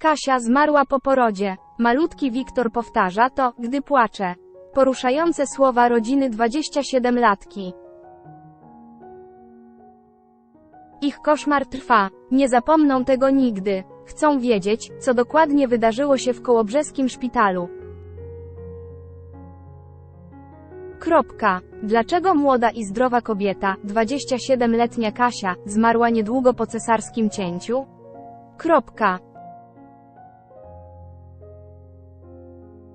Kasia zmarła po porodzie. Malutki Wiktor powtarza to, gdy płacze. Poruszające słowa rodziny 27-latki. Ich koszmar trwa, nie zapomną tego nigdy. Chcą wiedzieć, co dokładnie wydarzyło się w kołobrzeskim szpitalu. Kropka. Dlaczego młoda i zdrowa kobieta, 27-letnia Kasia, zmarła niedługo po cesarskim cięciu? Kropka.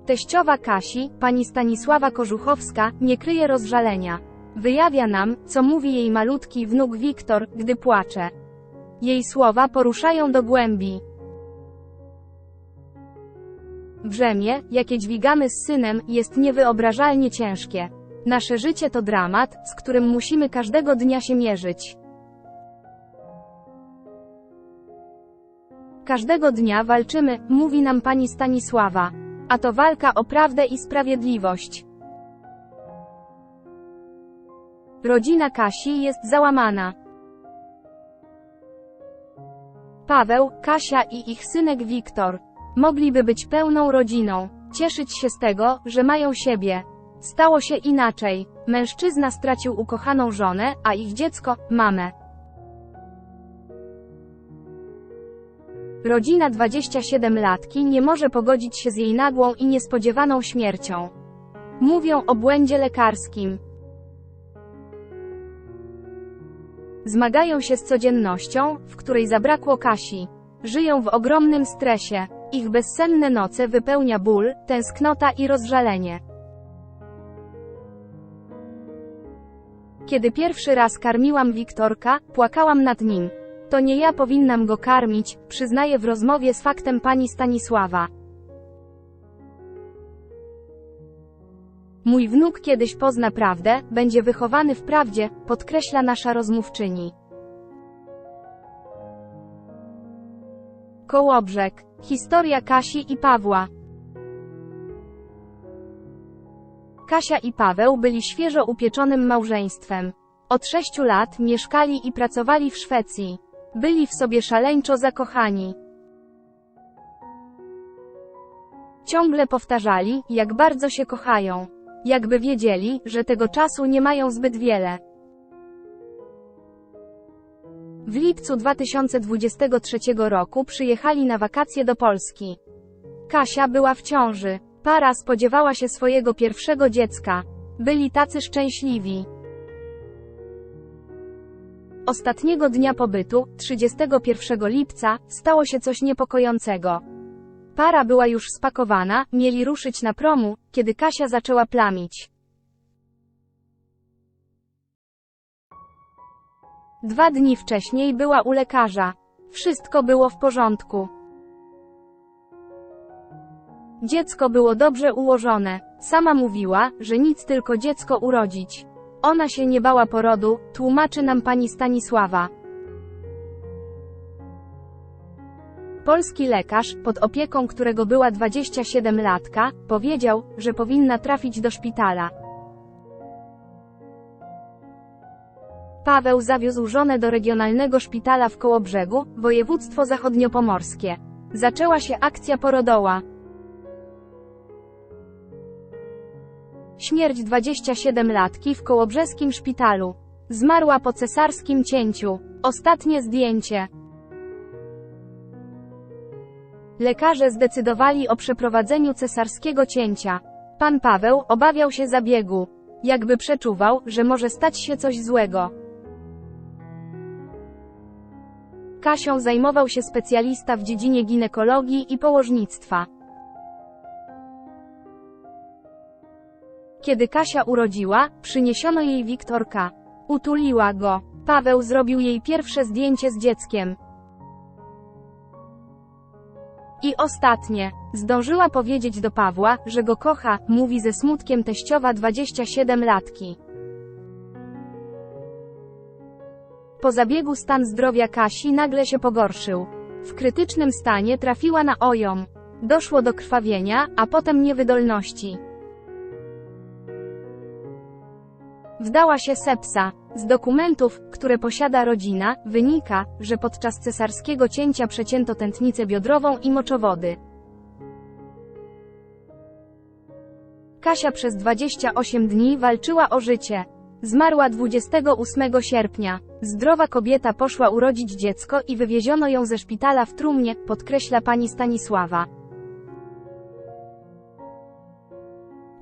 Teściowa Kasi, pani Stanisława Korzuchowska, nie kryje rozżalenia. Wyjawia nam, co mówi jej malutki wnuk Wiktor, gdy płacze. Jej słowa poruszają do głębi. Brzemię, jakie dźwigamy z synem, jest niewyobrażalnie ciężkie. Nasze życie to dramat, z którym musimy każdego dnia się mierzyć. Każdego dnia walczymy, mówi nam pani Stanisława. A to walka o prawdę i sprawiedliwość. Rodzina Kasi jest załamana. Paweł, Kasia i ich synek Wiktor mogliby być pełną rodziną, cieszyć się z tego, że mają siebie. Stało się inaczej. Mężczyzna stracił ukochaną żonę, a ich dziecko mamę. Rodzina 27-latki nie może pogodzić się z jej nagłą i niespodziewaną śmiercią. Mówią o błędzie lekarskim. Zmagają się z codziennością, w której zabrakło Kasi. Żyją w ogromnym stresie. Ich bezsenne noce wypełnia ból, tęsknota i rozżalenie. Kiedy pierwszy raz karmiłam Wiktorka, płakałam nad nim. To nie ja powinnam go karmić, przyznaje w rozmowie z faktem pani Stanisława. Mój wnuk kiedyś pozna prawdę, będzie wychowany w prawdzie, podkreśla nasza rozmówczyni. Kołobrzeg. Historia Kasi i Pawła. Kasia i Paweł byli świeżo upieczonym małżeństwem. Od sześciu lat mieszkali i pracowali w Szwecji. Byli w sobie szaleńczo zakochani. Ciągle powtarzali, jak bardzo się kochają. Jakby wiedzieli, że tego czasu nie mają zbyt wiele. W lipcu 2023 roku przyjechali na wakacje do Polski. Kasia była w ciąży. Para spodziewała się swojego pierwszego dziecka. Byli tacy szczęśliwi. Ostatniego dnia pobytu, 31 lipca, stało się coś niepokojącego. Para była już spakowana, mieli ruszyć na promu, kiedy Kasia zaczęła plamić. Dwa dni wcześniej była u lekarza. Wszystko było w porządku. Dziecko było dobrze ułożone. Sama mówiła, że nic tylko dziecko urodzić. Ona się nie bała porodu, tłumaczy nam pani Stanisława. Polski lekarz, pod opieką którego była 27-latka, powiedział, że powinna trafić do szpitala. Paweł zawiózł żonę do regionalnego szpitala w Kołobrzegu, województwo zachodniopomorskie. Zaczęła się akcja porodowa. Śmierć 27-latki w kołobrzeskim szpitalu. Zmarła po cesarskim cięciu. Ostatnie zdjęcie. Lekarze zdecydowali o przeprowadzeniu cesarskiego cięcia. Pan Paweł obawiał się zabiegu. Jakby przeczuwał, że może stać się coś złego. Kasią zajmował się specjalista w dziedzinie ginekologii i położnictwa. Kiedy Kasia urodziła, przyniesiono jej Wiktorka. Utuliła go. Paweł zrobił jej pierwsze zdjęcie z dzieckiem. I ostatnie. Zdążyła powiedzieć do Pawła, że go kocha, mówi ze smutkiem teściowa 27-latki. Po zabiegu stan zdrowia Kasi nagle się pogorszył. W krytycznym stanie trafiła na ojom. Doszło do krwawienia, a potem niewydolności. Wdała się sepsa. Z dokumentów, które posiada rodzina, wynika, że podczas cesarskiego cięcia przecięto tętnicę biodrową i moczowody. Kasia przez 28 dni walczyła o życie. Zmarła 28 sierpnia. Zdrowa kobieta poszła urodzić dziecko i wywieziono ją ze szpitala w trumnie, podkreśla pani Stanisława.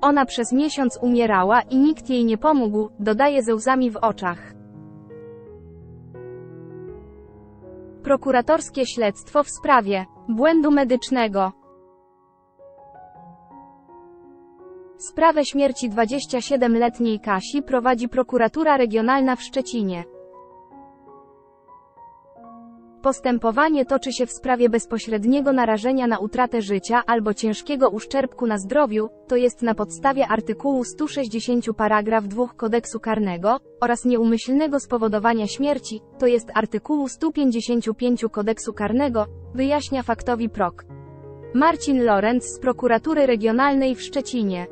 Ona przez miesiąc umierała i nikt jej nie pomógł, dodaje ze łzami w oczach. Prokuratorskie śledztwo w sprawie błędu medycznego. Sprawę śmierci 27-letniej Kasi prowadzi prokuratura regionalna w Szczecinie. Postępowanie toczy się w sprawie bezpośredniego narażenia na utratę życia albo ciężkiego uszczerbku na zdrowiu, to jest na podstawie artykułu 160 paragraf 2 kodeksu karnego, oraz nieumyślnego spowodowania śmierci, to jest artykułu 155 kodeksu karnego, wyjaśnia faktowi prok. Marcin Lorenz z prokuratury regionalnej w Szczecinie.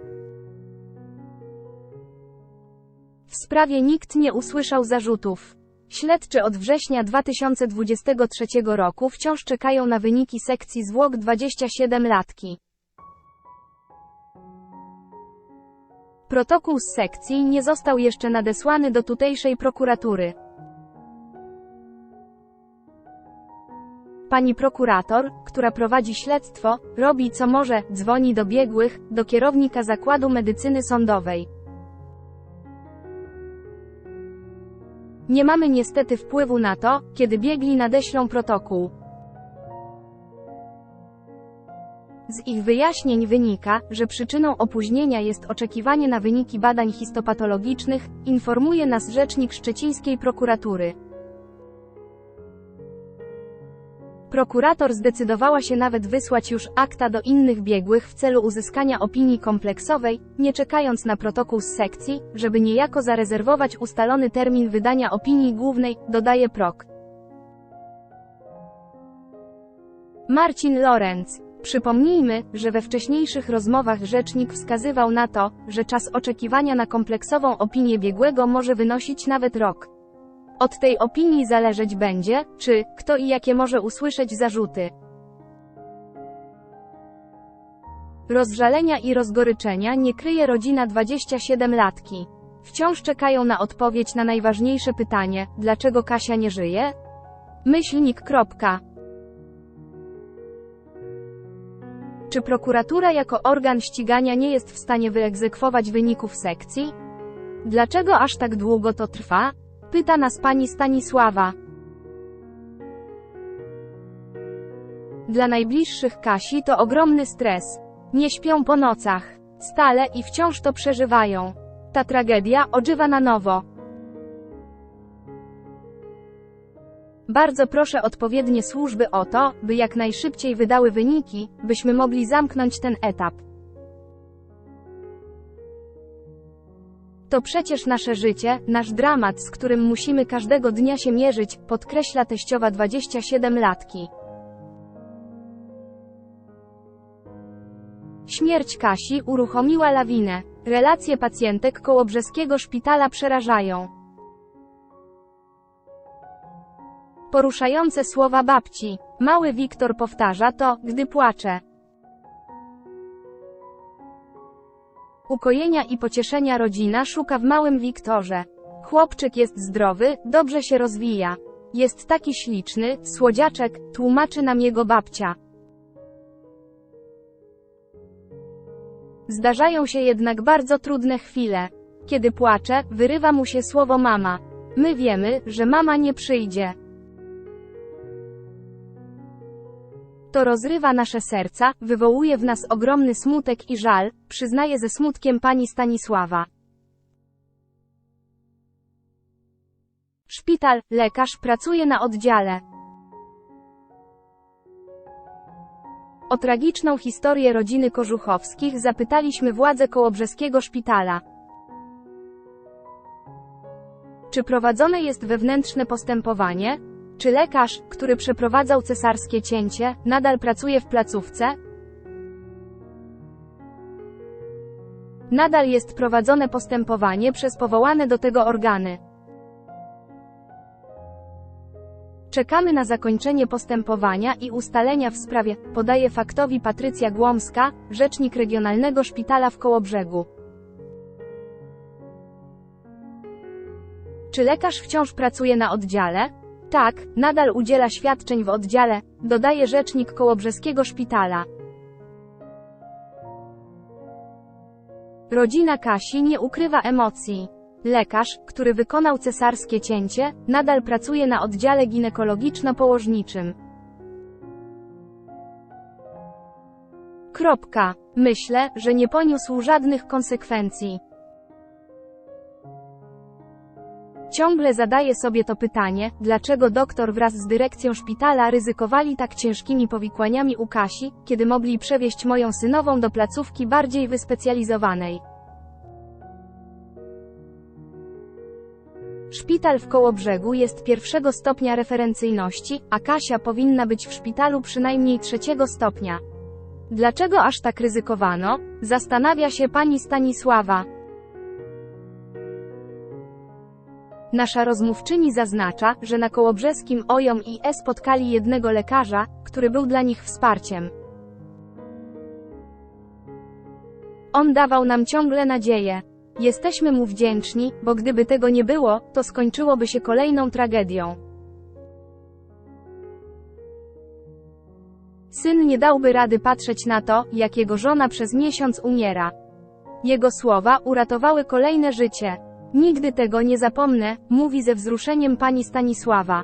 W sprawie nikt nie usłyszał zarzutów. Śledczy od września 2023 roku wciąż czekają na wyniki sekcji zwłok 27 latki. Protokół z sekcji nie został jeszcze nadesłany do tutejszej prokuratury. Pani prokurator, która prowadzi śledztwo, robi co może, dzwoni do biegłych, do kierownika Zakładu Medycyny Sądowej. Nie mamy niestety wpływu na to, kiedy biegli nadeślą protokół. Z ich wyjaśnień wynika, że przyczyną opóźnienia jest oczekiwanie na wyniki badań histopatologicznych, informuje nas rzecznik szczecińskiej prokuratury. Prokurator zdecydowała się nawet wysłać już akta do innych biegłych w celu uzyskania opinii kompleksowej, nie czekając na protokół z sekcji, żeby niejako zarezerwować ustalony termin wydania opinii głównej, dodaje prok. Marcin Lorenz. Przypomnijmy, że we wcześniejszych rozmowach rzecznik wskazywał na to, że czas oczekiwania na kompleksową opinię biegłego może wynosić nawet rok. Od tej opinii zależeć będzie, czy, kto i jakie może usłyszeć zarzuty. Rozżalenia i rozgoryczenia nie kryje rodzina 27-latki. Wciąż czekają na odpowiedź na najważniejsze pytanie, dlaczego Kasia nie żyje? Myślnik. Kropka. Czy prokuratura jako organ ścigania nie jest w stanie wyegzekwować wyników sekcji? Dlaczego aż tak długo to trwa? Pyta nas pani Stanisława. Dla najbliższych Kasi to ogromny stres. Nie śpią po nocach. Stale i wciąż to przeżywają. Ta tragedia ożywa na nowo. Bardzo proszę odpowiednie służby o to, by jak najszybciej wydały wyniki, byśmy mogli zamknąć ten etap. To przecież nasze życie, nasz dramat, z którym musimy każdego dnia się mierzyć, podkreśla teściowa 27-latki. Śmierć Kasi uruchomiła lawinę. Relacje pacjentek kołobrzeskiego szpitala przerażają. Poruszające słowa babci. Mały Wiktor powtarza to, gdy płacze. Ukojenia i pocieszenia rodzina szuka w małym Wiktorze. Chłopczyk jest zdrowy, dobrze się rozwija. Jest taki śliczny, słodziaczek, tłumaczy nam jego babcia. Zdarzają się jednak bardzo trudne chwile. Kiedy płacze, wyrywa mu się słowo mama. My wiemy, że mama nie przyjdzie. To rozrywa nasze serca, wywołuje w nas ogromny smutek i żal, przyznaje ze smutkiem pani Stanisława. Szpital, lekarz pracuje na oddziale. O tragiczną historię rodziny Kożuchowskich zapytaliśmy władze kołobrzeskiego szpitala. Czy prowadzone jest wewnętrzne postępowanie? Czy lekarz, który przeprowadzał cesarskie cięcie, nadal pracuje w placówce? Nadal jest prowadzone postępowanie przez powołane do tego organy. Czekamy na zakończenie postępowania i ustalenia w sprawie, podaje faktowi Patrycja Głomska, rzecznik Regionalnego Szpitala w Kołobrzegu. Czy lekarz wciąż pracuje na oddziale? Tak, nadal udziela świadczeń w oddziale, dodaje rzecznik Kołobrzeskiego Szpitala. Rodzina Kasi nie ukrywa emocji. Lekarz, który wykonał cesarskie cięcie, nadal pracuje na oddziale ginekologiczno-położniczym. Kropka. Myślę, że nie poniósł żadnych konsekwencji. Ciągle zadaję sobie to pytanie, dlaczego doktor wraz z dyrekcją szpitala ryzykowali tak ciężkimi powikłaniami u Kasi, kiedy mogli przewieźć moją synową do placówki bardziej wyspecjalizowanej. Szpital w Kołobrzegu jest pierwszego stopnia referencyjności, a Kasia powinna być w szpitalu przynajmniej trzeciego stopnia. Dlaczego aż tak ryzykowano? Zastanawia się pani Stanisława. Nasza rozmówczyni zaznacza, że na kołobrzeskim OJOM i E spotkali jednego lekarza, który był dla nich wsparciem. On dawał nam ciągle nadzieję. Jesteśmy mu wdzięczni, bo gdyby tego nie było, to skończyłoby się kolejną tragedią. Syn nie dałby rady patrzeć na to, jak jego żona przez miesiąc umiera. Jego słowa uratowały kolejne życie. Nigdy tego nie zapomnę, mówi ze wzruszeniem pani Stanisława.